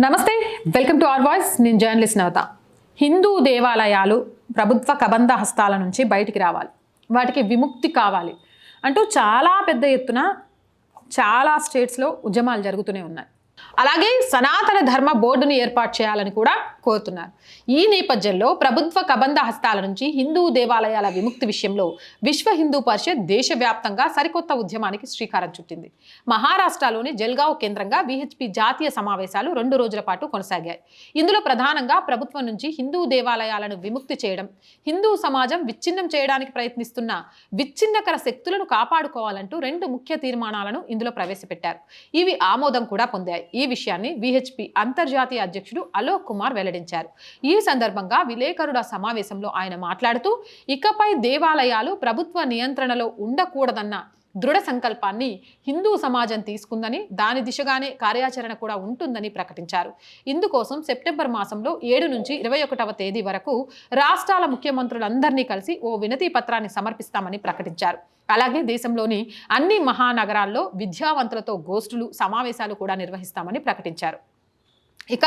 నమస్తే welcome to R voice. నేను journalist Navata. Hindu దేవాలయాలు ప్రభుత్వ కబంధ హస్తాల నుంచి బయటికి రావాలి. వాటికి విముక్తి కావాలి అంటూ చాలా పెద్ద ఎత్తున చాలా స్టేట్స్లో ఉద్యమాలు జరుగుతూనే ఉన్నాయి. అలాగే సనాతన ధర్మ బోర్డును ఏర్పాటు చేయాలని కూడా కోరుతున్నారు. ఈ నేపథ్యంలో ప్రభుత్వ కబంధ హస్తాల నుంచి హిందూ దేవాలయాల విముక్తి విషయంలో విశ్వ హిందూ పరిషత్ దేశవ్యాప్తంగా సరికొత్త ఉద్యమానికి శ్రీకారం చుట్టింది. మహారాష్ట్రలోని జల్గావ్ కేంద్రంగా విహెచ్పి జాతీయ సమావేశాలు రెండు రోజుల పాటు కొనసాగాయి. ఇందులో ప్రధానంగా ప్రభుత్వం నుంచి హిందూ దేవాలయాలను విముక్తి చేయడం హిందూ సమాజం విచ్ఛిన్నం చేయడానికి ప్రయత్నిస్తున్న విచ్ఛిన్నకర శక్తులను కాపాడుకోవాలంటూ రెండు ముఖ్య తీర్మానాలను ఇందులో ప్రవేశపెట్టారు. ఇవి ఆమోదం కూడా పొందాయి. ఈ విషయాన్ని విహెచ్పి అంతర్జాతీయ అధ్యక్షుడు అలోక్ కుమార్ వెల్లడించారు. ఈ సందర్భంగా విలేకరుల సమావేశంలో ఆయన మాట్లాడుతూ ఇకపై దేవాలయాలు ప్రభుత్వ నియంత్రణలో ఉండకూడదన్న దృఢ సంకల్పాన్ని హిందూ సమాజం తీసుకుందని దాని దిశగానే కార్యాచరణ కూడా ఉంటుందని ప్రకటించారు. ఇందుకోసం సెప్టెంబర్ మాసంలో ఏడు నుంచి ఇరవై ఒకటవ తేదీ వరకు రాష్ట్రాల ముఖ్యమంత్రులందరినీ కలిసి ఓ వినతి పత్రాన్ని సమర్పిస్తామని ప్రకటించారు. అలాగే దేశంలోని అన్ని మహానగరాల్లో విద్యావంతులతో గోష్ఠులు సమావేశాలు కూడా నిర్వహిస్తామని ప్రకటించారు. ఇక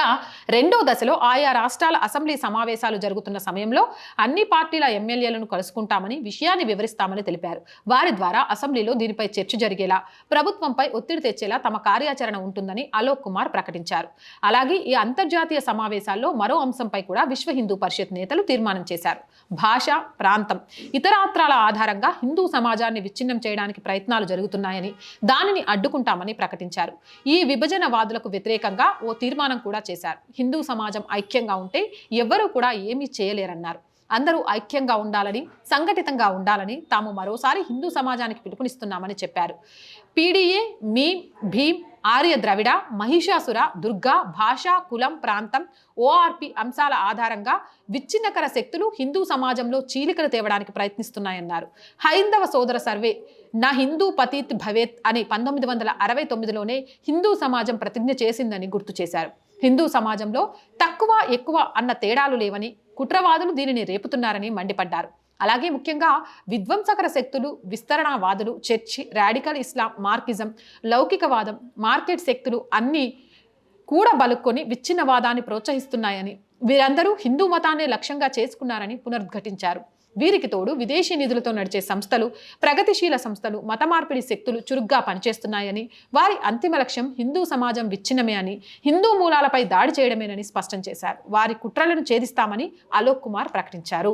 రెండో దశలో ఆయా రాష్ట్రాల అసెంబ్లీ సమావేశాలు జరుగుతున్న సమయంలో అన్ని పార్టీల ఎమ్మెల్యేలను కలుసుకుంటామని విషయాన్ని వివరిస్తామని తెలిపారు. వారి ద్వారా అసెంబ్లీలో దీనిపై చర్చ జరిగేలా ప్రభుత్వంపై ఒత్తిడి తెచ్చేలా తమ కార్యాచరణ ఉంటుందని అలోక్ కుమార్ ప్రకటించారు. అలాగే ఈ అంతర్జాతీయ సమావేశాల్లో మరో అంశంపై కూడా విశ్వ హిందూ పరిషత్ నేతలు తీర్మానం చేశారు. భాష ప్రాంతం ఇతరాత్రాల ఆధారంగా హిందూ సమాజాన్ని విచ్ఛిన్నం చేయడానికి ప్రయత్నాలు జరుగుతున్నాయని దానిని అడ్డుకుంటామని ప్రకటించారు. ఈ విభజన వాదులకు వ్యతిరేకంగా ఓ తీర్మానం కూడా చేశారు. హిందూ సమాజం ఐక్యంగా ఉంటే ఎవ్వరూ కూడా ఏమీ చేయలేరన్నారు. అందరూ ఐక్యంగా ఉండాలని సంఘటితంగా ఉండాలని తాము మరోసారి హిందూ సమాజానికి పిలుపునిస్తున్నామని చెప్పారు. పీడిఏ మీమ్ భీమ్ ఆర్య ద్రవిడ మహిషాసుర దుర్గా భాష కులం ప్రాంతం ఓఆర్పి అంశాల ఆధారంగా విచ్ఛిన్నకర శక్తులు హిందూ సమాజంలో చీలికలు తేవడానికి ప్రయత్నిస్తున్నాయన్నారు. హైందవ సోదర సర్వే నా హిందూ పతీత్ భవేత్ అని పంతొమ్మిది వందల అరవై తొమ్మిదిలోనే హిందూ సమాజం ప్రతిజ్ఞ చేసిందని గుర్తు చేశారు. హిందూ సమాజంలో తక్కువ ఎక్కువ అన్న తేడాలు లేవని కుట్రవాదులు దీనిని రేపుతున్నారని మండిపడ్డారు. అలాగే ముఖ్యంగా విధ్వంసకర శక్తులు విస్తరణవాదులు చర్చి రాడికల్ ఇస్లాం మార్కిజం లౌకికవాదం మార్కెట్ శక్తులు అన్నీ కూడా బలుక్కొని విచ్ఛిన్నవాదాన్ని ప్రోత్సహిస్తున్నాయని వీరందరూ హిందూ మతాన్ని లక్ష్యంగా చేసుకున్నారని పునరుద్ఘటించారు. వీరికి తోడు విదేశీ నిధులతో నడిచే సంస్థలు ప్రగతిశీల సంస్థలు మత మార్పిడి శక్తులు చురుగ్గా పనిచేస్తున్నాయని వారి అంతిమ లక్ష్యం హిందూ సమాజం విచ్ఛిన్నమే అని హిందూ మూలాలపై దాడి చేయడమేనని స్పష్టం చేశారు. వారి కుట్రలను ఛేదిస్తామని అలోక్ కుమార్ ప్రకటించారు.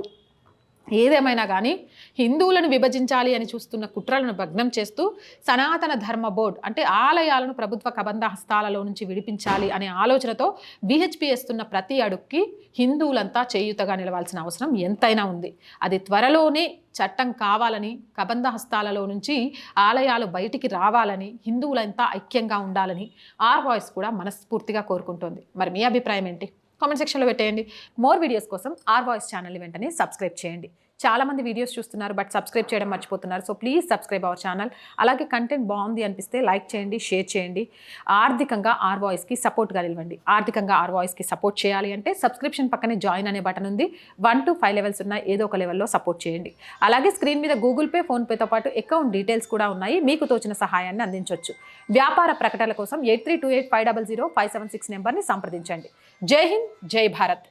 ఏదేమైనా కానీ హిందువులను విభజించాలి అని చూస్తున్న కుట్రలను భగ్నం చేస్తూ సనాతన ధర్మ బోర్డ్ అంటే ఆలయాలను ప్రభుత్వ కబంధ హస్తాలలో నుంచి విడిపించాలి అనే ఆలోచనతో బీహెచ్పీ వేస్తున్న ప్రతి అడుగుకి హిందువులంతా చేయుతగా నిలవాల్సిన అవసరం ఎంతైనా ఉంది. అది త్వరలోనే చట్టం కావాలని కబంధ హస్తాలలో నుంచి ఆలయాలు బయటికి రావాలని హిందువులంతా ఐక్యంగా ఉండాలని ఆర్ వాయిస్ కూడా మనస్ఫూర్తిగా కోరుకుంటోంది. మరి మీ అభిప్రాయం ఏంటి? కామెంట్ సెక్షన్లో పెట్టేయండి. మోర్ వీడియోస్ కోసం ఆర్ వాయిస్ ఛానల్ వెంటనే సబ్స్క్రైబ్ చేయండి. చాలామంది వీడియోస్ చూస్తున్నారు బట్ సబ్స్క్రైబ్ చేయడం మర్చిపోతున్నారు. So please subscribe our channel అలాగే కంటెంట్ బాగుంది అనిపిస్తే లైక్ చేయండి షేర్ చేయండి. ఆర్థికంగా ఆర్ వాయిస్కి సపోర్ట్గా నిలవండి. ఆర్థికంగా ఆర్ వాయిస్కి సపోర్ట్ చేయాలి అంటే సబ్స్క్రిప్షన్ పక్కనే జాయిన్ అనే బటన్ ఉంది. వన్ టు ఫైవ్ లెవెల్స్ ఉన్నాయి ఏదో ఒక లెవెల్లో సపోర్ట్ చేయండి. అలాగే స్క్రీన్ మీద గూగుల్ పే ఫోన్పేతో పాటు అకౌంట్ డీటెయిల్స్ కూడా ఉన్నాయి. మీకు తోచిన సహాయాన్ని అందించవచ్చు వ్యాపార ప్రకటనల కోసం eight three two eight five double zero five seven six నెంబర్ని సంప్రదించండి. జై హింద్ జై భారత్.